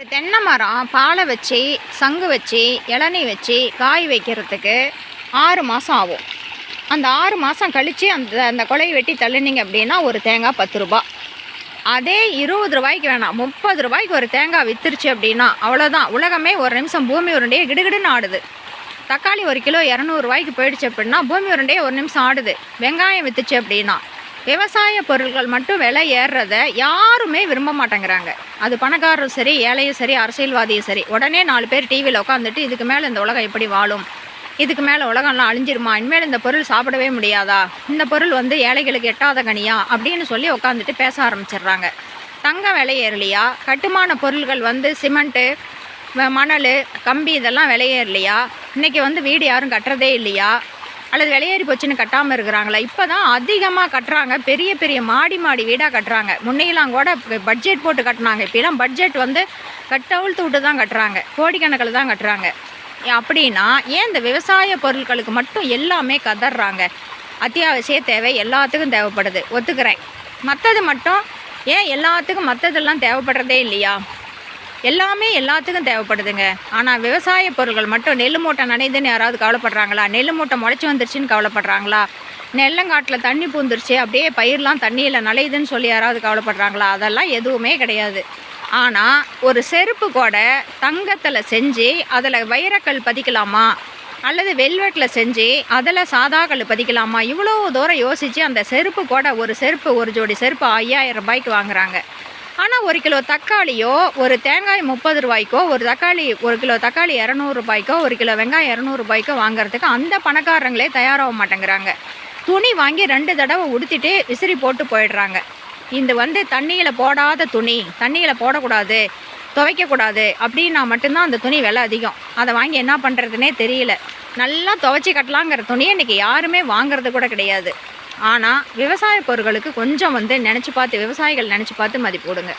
தென்னை மரம் பாலை வச்சு சங்கு வச்சு இளநீ வச்சு காய் வைக்கிறதுக்கு ஆறு மாதம் ஆகும். அந்த ஆறு மாதம் கழித்து அந்த அந்த கொலையை வெட்டி தள்ளுனீங்க அப்படின்னா ஒரு தேங்காய் பத்து ரூபா. அதே இருபது ரூபாய்க்கு வேணாம். முப்பது ரூபாய்க்கு ஒரு தேங்காய் வித்துருச்சு அப்படின்னா அவ்வளோதான் உலகமே ஒரு நிமிஷம் பூமி உருண்டையே கிடுகிடுன்னு ஆடுது. தக்காளி ஒரு கிலோ இரநூறுவாய்க்கு போயிடுச்சு அப்படின்னா பூமி உருண்டையே ஒரு நிமிஷம் ஆடுது. வெங்காயம் வித்துச்சு அப்படின்னா விவசாய பொருட்கள் மட்டும் விலை ஏறுறத யாருமே விரும்ப மாட்டேங்கிறாங்க. அது பணக்காரரும் சரி ஏழையும் சரி அரசியல்வாதியும் சரி உடனே நாலு பேர் டிவியில் உட்காந்துட்டு இதுக்கு மேலே இந்த உலகம் எப்படி வாழும்? இதுக்கு மேலே உலகம்லாம் அழிஞ்சிருமா? இனிமேல் இந்த பொருள் சாப்பிடவே முடியாதா? இந்த பொருள் வந்து ஏழைகளுக்கு எட்டாத கனியா? அப்படின்னு சொல்லி உட்காந்துட்டு பேச ஆரம்பிச்சிடுறாங்க. தங்கம் விலை ஏறலையா? கட்டுமான பொருள்கள் வந்து சிமெண்ட்டு மணல் கம்பி இதெல்லாம் விலையேறலையா இன்றைக்கி வந்து வீடு யாரும் கட்டுறதே இல்லையா? அல்லது விலையேறி போச்சுன்னு கட்டாமல் இருக்கிறாங்களா? இப்போ தான் அதிகமாக கட்டுறாங்க. பெரிய பெரிய மாடி மாடி வீடாக கட்டுறாங்க. முன்னையெல்லாம் கூட பட்ஜெட் போட்டு கட்டினாங்க. இப்போலாம் பட்ஜெட் வந்து கட்டவிழ்த்து விட்டு தான் கட்டுறாங்க. கோடிக்கணக்கில் தான் கட்டுறாங்க. ஏன் அப்படின்னா ஏன் இந்த விவசாய பொருட்களுக்கு மட்டும் எல்லாமே கதறாங்க அத்தியாவசிய தேவை எல்லாத்துக்கும் தேவைப்படுது. ஒத்துக்கிறேன். மற்றது மட்டும்? ஏன் எல்லாத்துக்கும் மற்றதெல்லாம் தேவைப்படுறதே இல்லையா? எல்லாமே எல்லாத்துக்கும் தேவைப்படுதுங்க. ஆனால் விவசாய பொருட்கள் மட்டும் நெல் மூட்டை நனையுதுன்னு யாராவது கவலைப்படுறாங்களா? நெல் மூட்டை முளைச்சி வந்துருச்சுன்னு கவலைப்படுறாங்களா? நெல்லங்காட்டில் தண்ணி பூந்துருச்சு அப்படியே பயிரெலாம் தண்ணியில் நனையுதுன்னு சொல்லி யாராவது கவலைப்படுறாங்களா? அதெல்லாம் எதுவுமே கிடையாது. ஆனால் ஒரு செருப்பு கூட தங்கத்தில் செஞ்சு அதில் வைரக்கல் பதிக்கலாமா? அல்லது வெல்வெட்டில் செஞ்சு அதில் சாதாக்கள் பதிக்கலாமா? இவ்வளோ தூரம் யோசித்து அந்த செருப்பு கூட ஒரு செருப்பு ஒரு ஜோடி செருப்பு ஐயாயிரம் ரூபாய்க்கு வாங்குறாங்க. ஆனால் ஒரு கிலோ தக்காளியோ ஒரு தேங்காய் முப்பது ரூபாய்க்கோ ஒரு தக்காளி ஒரு கிலோ தக்காளி இரநூறுபாய்க்கோ ஒரு கிலோ வெங்காயம் இரநூறுபாய்க்கோ வாங்குறதுக்கு அந்த பணக்காரங்களே தயாராக மாட்டேங்கிறாங்க. துணி வாங்கி ரெண்டு தடவை உடுத்திட்டு விசிறி போட்டு போயிடுறாங்க. இது வந்து தண்ணியில் போடாத துணி தண்ணியில் போடக்கூடாது துவைக்கக்கூடாது அப்படின்னா மட்டும்தான் அந்த துணி விலை அதிகம். அதை வாங்கி என்ன பண்ணுறதுனே தெரியல. நல்லா துவைச்சி கட்டலாங்கிற துணியை இன்றைக்கி யாருமே வாங்குறது கூட கிடையாது. ஆனால் விவசாய பொருட்களுக்கு கொஞ்சம் வந்து நினச்சி பார்த்து விவசாயிகள் நினச்சி பார்த்து மதிப்பு கொடுங்க.